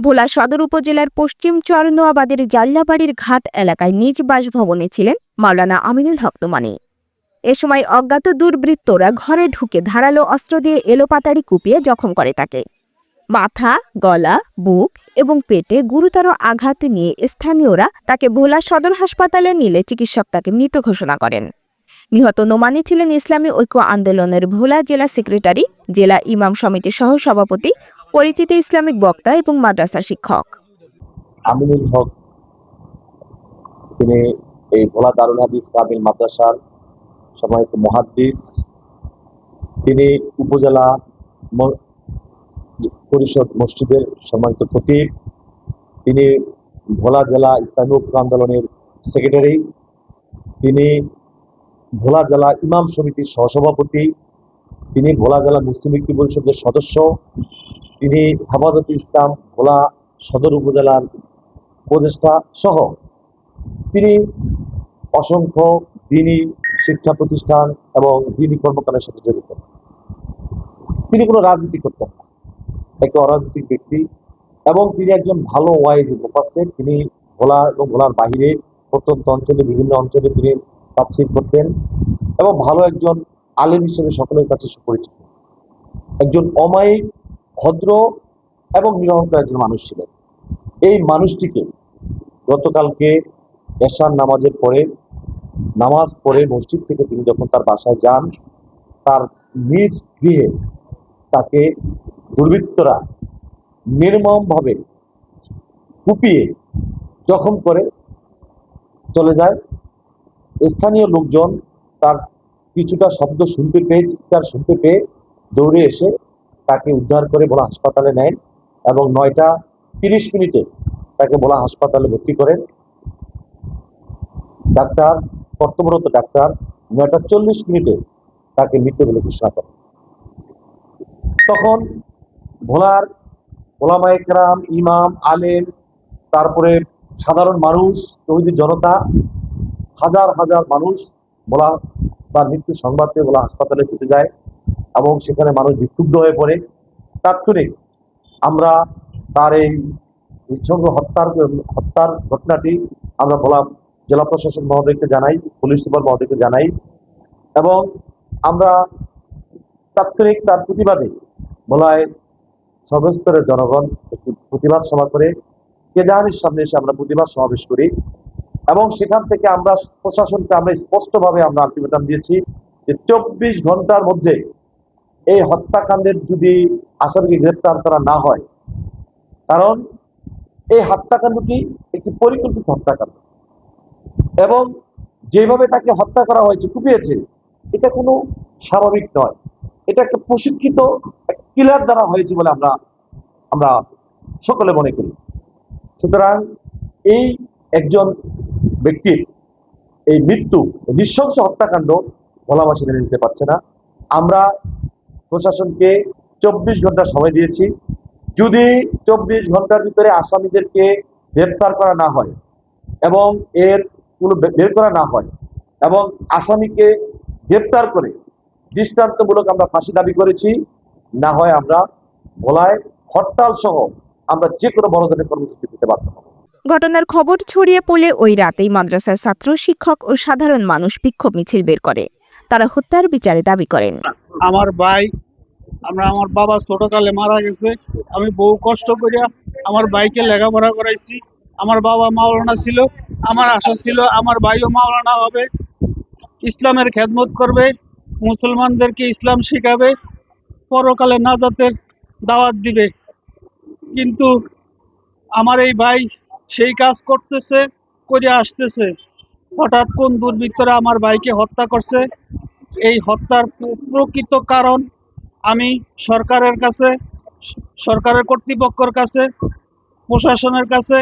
ভোলা সদর উপজেলার পশ্চিম চরনোয়াবাদের জাল্লাবাড়ির ঘাট এলাকায় নিজ বাসভবনে ছিলেন মাওলানা আমিনুল হক এ সময় অজ্ঞাত দুর্বৃত্তরা ঘরে ঢুকে ধারালো অস্ত্র দিয়ে এলোপাতাড়ি কুপিয়ে জখম করে তাকে। মাথা, গলা, বুক এবং পেটে গুরুতর আঘাত নিয়ে স্থানীয়রা তাকে ভোলা সদর হাসপাতালে নিলে চিকিৎসক তাকে মৃত ঘোষণা করেন। নিহত নোমানি ছিলেন ইসলামী ঐক্য আন্দোলনের ভোলা জেলা সেক্রেটারি, জেলা ইমাম সমিতির সহ সভাপতি পরিচিত ইসলামিক বক্তা এবং মাদ্রাসা শিক্ষক। আমিনুল হক, তিনি এই ভোলা দারুল হাদিস কামিল মাদ্রাসার সম্মানিত মহাদ্দিস। তিনি উপজেলা পরিষদ মসজিদের সম্মানিত খতিব। তিনি ভোলা জেলা ইসলামী ঐক্য আন্দোলনের সেক্রেটারি। তিনি ভোলা জেলা ইমাম সমিতির সহসভাপতি। তিনি ভোলা জেলা মুসলিম ঐক্য পরিষদের সদস্য। তিনি হেফাজতে ইসলাম, ভোলা সদর উপজেলার উপদেষ্টা সহ তিনি অসংখ্য দিনই শিক্ষা প্রতিষ্ঠান এবং দিনই কর্মকাণ্ডের সাথে জড়িত। তিনি কোনো রাজনীতি করতেন না। একটা অরাজনৈতিক ব্যক্তি এবং তিনি একজন ভালো ওয়াইজ মুফাসের তিনি ভোলা এবং ভোলার বাহিরে প্রত্যন্ত অঞ্চলে, বিভিন্ন অঞ্চলে তিনি তাফসির করতেন এবং ভালো একজন আলেম হিসেবে সকলের কাছে সুপরিচিত। একজন অমায়িক ভদ্র এবং নিরহংকার একজন মানুষ ছিলেন। এই মানুষটিকে গতকালকে এশার নামাজের পরে, নামাজ পড়ে মসজিদ থেকে তিনি যখন তার বাসায় যান, তার নিজ গৃহে তাকে দুর্বৃত্তরা নির্মমভাবে কুপিয়ে জখম করে চলে যায়। স্থানীয় লোকজন তার কিছুটা শব্দ শুনতে পেয়ে, চিৎকার শুনতে পেয়ে দৌড়ে এসে তাকে উদ্ধার করে বলা হাসপাতালে নেন এবং নয়টা তিরিশ মিনিটে তাকে বলা হাসপাতালে ভর্তি করেন। ডাক্তার, কর্তব্যরত ডাক্তার নয়টা চল্লিশ মিনিটে তাকে মৃত বলে ঘোষণা করেন। তখন ভোলার ওলামা একরাম, ইমাম, আলেম, তারপরে সাধারণ মানুষ তৈরি জনতা, হাজার হাজার মানুষ বলা তার মৃত্যু সংবাদ পেয়ে বলা হাসপাতালে ছুটে যায়। এবং সেখানে মানুষ বিক্ষুব্ধ হয়ে পড়ে। তাৎক্ষণিক আমরা তার এই নিঃসঙ্গ হত্যার হত্যার ঘটনাটি আমরা বলা জেলা প্রশাসক মহোদয়কে জানাই, পুলিশ সুপার মহোদয়কে জানাই এবং আমরা তাৎক্ষণিক তার প্রতিবাদে বলায় সর্বস্তরের জনগণ একটি প্রতিবাদ সভা করে কেজাহানির সামনে এসে আমরা প্রতিবাদ সমাবেশ করি এবং সেখান থেকে আমরা প্রশাসনকে আমরা স্পষ্টভাবে আমরা আলটিমেটাম দিয়েছি যে চব্বিশ ঘণ্টার মধ্যে এই হত্যাকাণ্ডের যদি আসামিকে গ্রেপ্তার করা না হয়, কারণ এই হত্যাকাণ্ডটি একটি পরিকল্পিত হত্যাকাণ্ড। এবং যেভাবে তাকে হত্যা করা হয়েছে, কুপিয়েছে, এটা কোনো স্বাভাবিক নয়। এটা একটা প্রশিক্ষিত কিলার দ্বারা হয়েছে বলে আমরা আমরা সকলে মনে করি। সুতরাং এই একজন ব্যক্তির এই মৃত্যু নৃশংস হত্যাকাণ্ড ভোলাবাসী মেনে নিতে পারছে না। আমরা প্রশাসনকে চব্বিশ ঘণ্টা সময় দিয়েছি। যদি চব্বিশ ঘণ্টার ভিতরে আসামিদেরকে গ্রেপ্তার করা না হয় এবং এর কোনো বের করা না হয় এবং আসামিকে গ্রেপ্তার করে দৃষ্টান্তমূলক আমরা ফাঁসি দাবি করেছি, না হয় আমরা ভোলায় হরতাল সহ আমরা যে কোনো বড় ধরনের কর্মসূচি দিতে বাধ্য হব। ঘটনার খবর ছড়িয়ে পড়লে ওই রাতেই মাদ্রাসার ছাত্র, শিক্ষক ও সাধারণ মানুষ বিক্ষোভ মিছিল বের করে। তারা হত্যার বিচারে দাবি করেন। আমার ভাই, আমরা আমার বাবা ছোটকালে মারা গেছে। আমি বহু কষ্ট করিয়া আমার ভাইকে লেখাপড়া করাইছি। আমার বাবা মাওলানা ছিল, আমার আশা ছিল আমার ভাইও মাওলানা হবে। ইসলামের খেদমত করবে, মুসলমানদেরকে ইসলাম শিখাবে, পরকালে নাজাতের দাওয়াত দিবে। কিন্তু আমার এই ভাই সেই কাজ করতেছে করে আসতেছে। হঠাৎ কোন দুর্বৃত্তরা আমার ভাইকে হত্যা করছে? এই হত্যার প্রকৃত কারণ আমি সরকারের কাছে, সরকারের কর্তৃপক্ষের কাছে, প্রশাসনের কাছে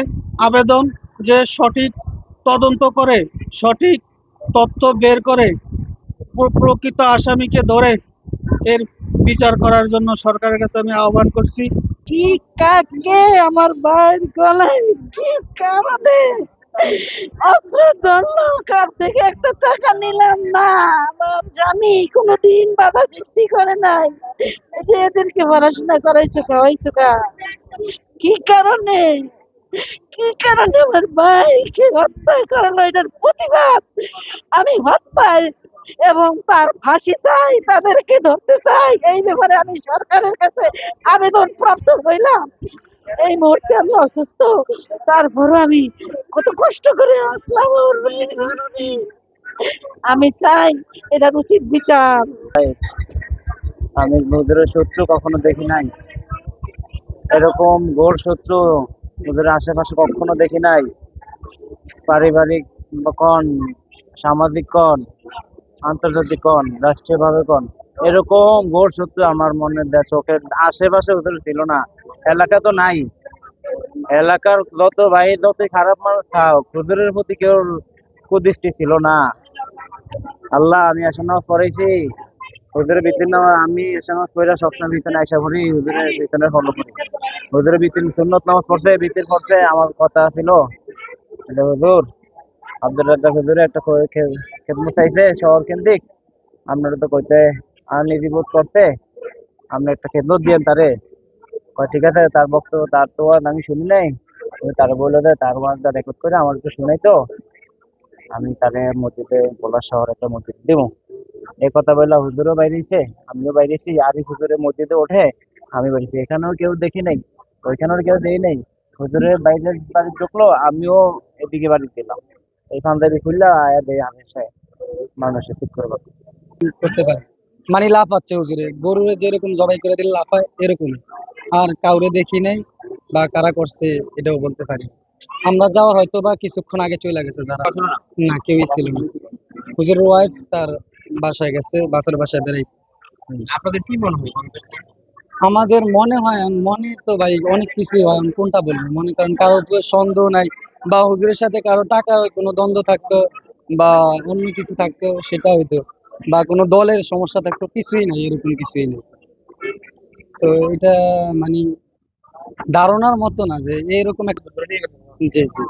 আবেদন যে সঠিক তদন্ত করে, সঠিক তথ্য বের করে প্রকৃত আসামিকে ধরে এর বিচার করার জন্য সরকারের কাছে আমি আহ্বান করছি। কি কাকে আমার ভাইয়ের গলায়? কি কারণে? অস্ত্র জন্য কার থেকে একটা টাকা নিলাম না? আমার কোনোদিন বাধা সৃষ্টি করে নাই। এদেরকে পড়াশোনা করাইছো, খাওয়াইছো কা কি কারণে? কি কারণে আমার ভাইকে হত্যা করালো? এটার প্রতিবাদ? আমি হত্যায় এবং তার ফাঁসি চাই, তাদেরকে ধরতে চাই। এই ব্যাপারে আমি সরকারের কাছে আবেদন প্রাপ্ত হইলাম। এই মুহূর্তে আমি অসুস্থ। তারপরও আমি কত কষ্ট করে আসলাম। আমি চাই এটার উচিত বিচার। আমি ওদের শত্রু কখনো দেখি নাই। এরকম ঘোর শত্রু ওদের আশেপাশে কখনো দেখি নাই। পারিবারিক কন, সামাজিক কন আন্তর্জাতিক কন রাষ্ট্রীয় ভাবে কন এরকম ঘোর শত্রু আমার মনে দেয় চোখের আশেপাশে ওদের ছিল না। এলাকা তো নাই। এলাকার যত ভাই যতই খারাপ মানুষ থাক, ওদের প্রতি কেউ কুদৃষ্টি ছিল না। আল্লাহ, আমি আসা নামাজ পড়াইছি ওদের বিতিন আমি এসে নামাজ পড়া সবসময় বিতনে আইসা পড়ি, ওদের বিতনে ফলো করি। ওদের বিতিন সুন্নত নামাজ পড়ছে বিতিন পড়ছে, আমার কথা ছিল। হুজুর আব্দুল রাজ্জাক হুজুরে একটা খেদমত চাইছে? শহর কেন্দ্রিক? আপনারা তো কইতে আর নিজিবোধ করছে। আপনি একটা খেদমত দিয়েন তারে। ঠিক আছে, তার বক্তব্য তার তো আর আমি শুনি নাই। তার তারে বলে দেয় তার রেকর্ড করে আমার তো শুনাই তো। আমি তারে মসজিদে, বলার শহর একটা মসজিদ দিব। এই কথা বললা হুজুরও বাইরেছে আমিও বাইরেছি আরিফ হুজুরের মসজিদে ওঠে, আমি বলছি, এখানেও কেউ দেখি নাই, ওইখানেও কেউ দেই নাই। হুজুরের বাইরের বাড়ি ঢুকলো আমিও এদিকে বাড়ি দিলাম এই পাঞ্জাবি খুললা, আয়া দেয় আমি মানুষের ঠিক করব করতে পারে। মানে লাফাচ্ছে হুজুরে। গরুরে যেরকম জবাই করে দিলে লাফায় এরকম আর কাউরে দেখি নাই বা কারা করছে এটাও বলতে পারি। আমরা যাওয়ার হয়তো বা কিছুক্ষণ আগে চলে গেছে যারা। না? কেউই ছিল না। হুজুরের ওয়াইফ তার বাসায় গেছে বাপের বাসায় বেড়াই। আপনাদের কি মনে হয়? আমাদের মনে হয় মনে তো ভাই অনেক কিছুই হয় আমি কোনটা বলব? মনে করেন কারও তো সন্দেহ নাই বা হুজুরের সাথে কারও টাকা কোনো দ্বন্দ্ব থাকতো বা অন্য কিছু থাকতো, সেটা হইতো। বা কোনো দলের সমস্যা থাকতো, কিছুই নাই, এরকম কিছুই নেই। তো এটা মানে ধারণার মতো না যে এরকম একটা জি জি।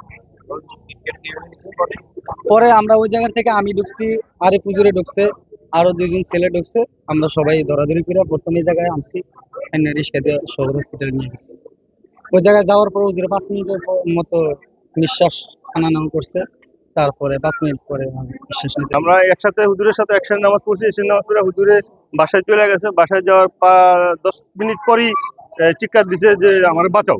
পরে আমরা ওই জায়গা থেকে আমি ঢুকছি, আরে হুজুরে ঢুকছে, আরও দুইজন ছেলে ঢুকছে, আমরা সবাই ধরাধরি করে প্রথমে এই জায়গায় আনছি রিক্সা সদর হসপিটালে নিয়ে গেছি। ওই জায়গায় যাওয়ার পর পাঁচ মিনিটের মতো নিঃশ্বাস নামা করছে। তারপরে পাঁচ মিনিট পরে আমি আমরা একসাথে হুজুরের সাথে একসাথে নামাজ পড়ছি এসে নামাজ পড়ে হুজুরে বাসায় চলে গেছে। বাসায় যাওয়ার পা দশ মিনিট পরই চিৎকার দিছে যে আমার বাঁচাও।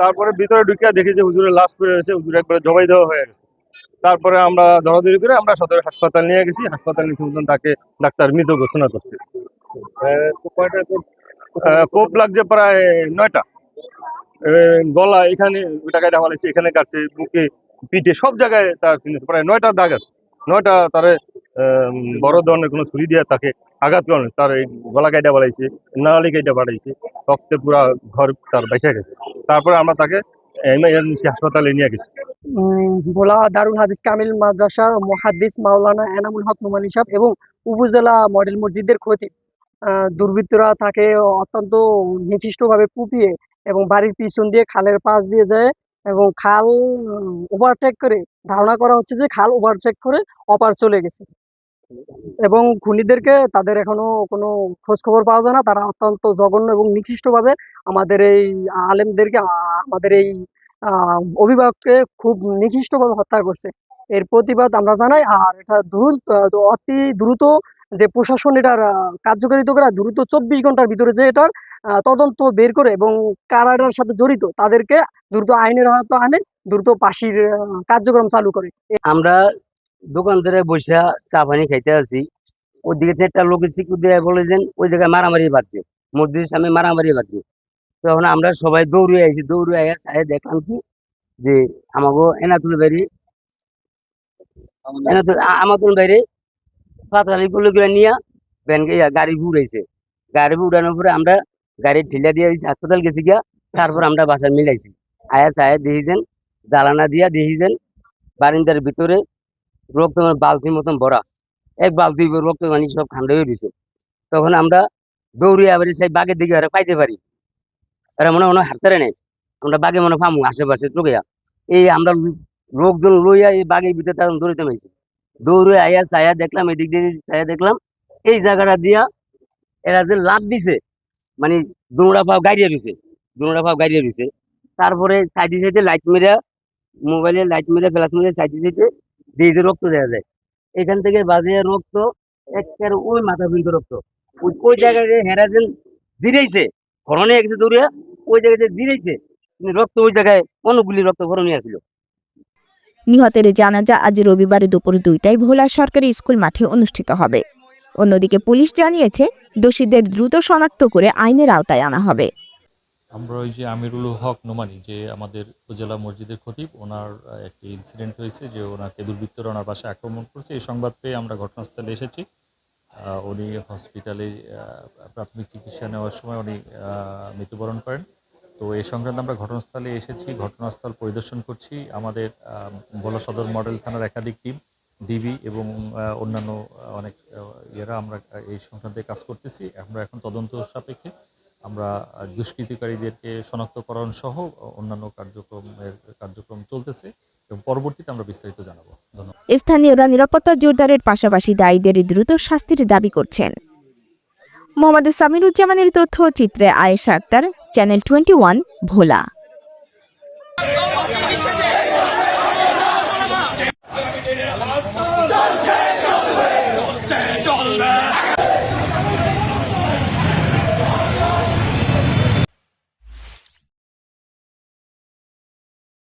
তারপরে ভিতরে ঢুকিয়া দেখি যে হুজুরের লাশ পড়ে রয়েছে হুজুর একবারে জবাই দেওয়া হয়ে গেছে। তারপরে আমরা দৌড়াদৌড়ি করে আমরা সদর হাসপাতাল নিয়ে গেছি। হাসপাতাল নিয়ে মতন তাকে ডাক্তার মৃত ঘোষণা করছে। কোপ লাগছে প্রায় নয়টা। গলা এখানে ওটা কাটা ফেলাইছে এখানে কাটছে বুকে পিঠে সব জায়গায় তার চিহ্ন- প্রায় নয়টা দাগ আছে। নয়টা তারে বড় ধরনের কোনো ছুরি দিয়ে তাকে আঘাত করে। তার এই গলা কাইটা বাড়াইছে নালি কাইটা বাড়াইছে রক্তের পুরা ঘর তার বাইসে গেছে। তারপরে আমরা তাকে এমার্জেন্সি হাসপাতালে নিয়ে গেছি। ভোলা দারুল হাদিস কামিল মাদ্রাসার মহাদ্দিস মাওলানা এনামুল হক নোমানি সাহেব এবং উপজেলা মডেল মসজিদের আহ, দুর্বৃত্তরা তাকে অত্যন্ত নিকৃষ্টভাবে কুপিয়ে এবং বাড়ির পিছন দিয়ে খালের পাশ দিয়ে যায়। এবং খাল ওভারটেক করে ধারণা করা হচ্ছে যে খাল ওভারটেক করে অপার চলে গেছে। এবং খুনিদেরকে তাদের এখনও কোনো খোঁজ খবর পাওয়া যায় না। তারা অত্যন্ত জঘন্য এবং নিকৃষ্টভাবে আমাদের এই আলেমদেরকে আমাদের এই অভিভাবককে খুব নিকৃষ্টভাবে হত্যা করছে। এর প্রতিবাদ আমরা জানাই, আর এটা দ্রুত, অতি দ্রুত যে প্রশাসন এটার কার্যকারিতা করে দ্রুত চব্বিশ ঘণ্টার ভিতরে যে এটার তদন্ত বের করে এবং কারা এটার সাথে জড়িত তাদেরকে দ্রুত আইনের আওতা আনে দ্রুত আহ, কার্যক্রম চালু করে। আমরা দোকান ধরে বসে চা পানি খাইতে আছি। ওইদিকে চারটা লোক সিকিউর দিয়ে বলেছেন ওই জায়গায় মারামারি বাজছে মসজিদের সামনে মারামারি বাজছে তখন আমরা সবাই দৌড়ে আইছি দৌড়ে আয়া আয়া দেখলাম কি যে আমাকে এনাতুল বাইরে এনাতুল আমাতুল বাইরে পাতালি গুলো করে নিয়ে ভ্যান গাড়ি উড়াইছে গাড়ি উড়ানোর পরে আমরা গাড়ি ঢিলা দিয়ে হাসপাতাল গেছি গিয়া, তারপর আমরা বাসা মিলাইছি। আয়া চায়া দেখিছেন, জ্বালানা দিয়া দেখিছেন, বারিন্দার ভিতরে রক্ত মানে বালতির মতন ভরা। এক বালতি রক্ত মানে সব ঠান্ডা হয়ে রয়েছে তখন আমরা দৌড়ে আবার সেই বাগের দিকে ওরা পাইতে পারি। ওরা মনে মনে হাঁটতে নেই। আমরা বাগে মনে পামু আশেপাশে চোখে এই আমরা লোকজন লইয়া এই বাঘের ভিতরে তখন দৌড়িতে মাইছে। দৌড়ে আইয়া চাইয়া দেখলাম, এদিক দিয়ে চাইয়া দেখলাম, এই জায়গাটা দিয়া এরা যে লাভ দিছে মানে দুনোটা পাও গাড়িয়ে রয়েছে দুনোটা পাও গাড়িয়ে রয়েছে তারপরে সাইডে সাইডে লাইট মেরে মোবাইলে লাইট মেরে ফ্ল্যাশ মেরে সাইডে সাইডে দিয়ে রক্ত দেওয়া যায়। এখান থেকে বাজিয়ে রক্ত, একেবারে ওই মাথা পর্যন্ত রক্ত। ওই জায়গায় যে হেরা যেন দিরেইছে ঘরনে গেছে দৌড়িয়া, ওই দিরেইছে কিন্তু রক্ত ওই জায়গায় অনেকগুলি রক্ত ঘরনে আছিল নিহতের জানাজা আজ রবিবার দুপুর দুইটায় ভোলা সরকারি স্কুল মাঠে অনুষ্ঠিত হবে। অন্যদিকে পুলিশ জানিয়েছে, দোষীদের দ্রুত শনাক্ত করে আইনের আওতায় আনা হবে। আমরা ওই যে আমিরুল হক নোমানি, যে আমাদের উপজেলা মসজিদের খতিব, ওনার একটি ইনসিডেন্ট হয়েছে যে ওনাকে দুর্বৃত্তরা ওনার বাসায় আক্রমণ করছে। এই সংবাদ পেয়ে আমরা ঘটনাস্থলে এসেছি। উনি হসপিটালে প্রাথমিক চিকিৎসা নেওয়ার সময় উনি মৃত্যুবরণ করেন। তো এই সংক্রান্ত আমরা ঘটনাস্থলে এসেছি, ঘটনাস্থল পরিদর্শন করছি। আমাদের ভোলা সদর মডেল থানার একাধিক টিম, ডিবি এবং অন্যান্য অনেক ইয়েরা আমরা এই সংক্রান্তে কাজ করতেছি। আমরা এখন তদন্ত সাপেক্ষে আমরা দুষ্কৃতিকারীদেরকে শনাক্তকরণ সহ অন্যান্য কার্যক্রমের কার্যক্রম চলতেছে এবং পরবর্তীতে আমরা বিস্তারিত জানাব। ধন্যবাদ। স্থানীয়রা নিরাপত্তা জোরদারের পাশাপাশি দায়ীদের দ্রুত শাস্তির দাবি করছেন। মোহাম্মদ সামিরুজ্জামানের তথ্য, চিত্রে আয়েশা আক্তার চ্যানেল টোয়েন্টি ভোলা।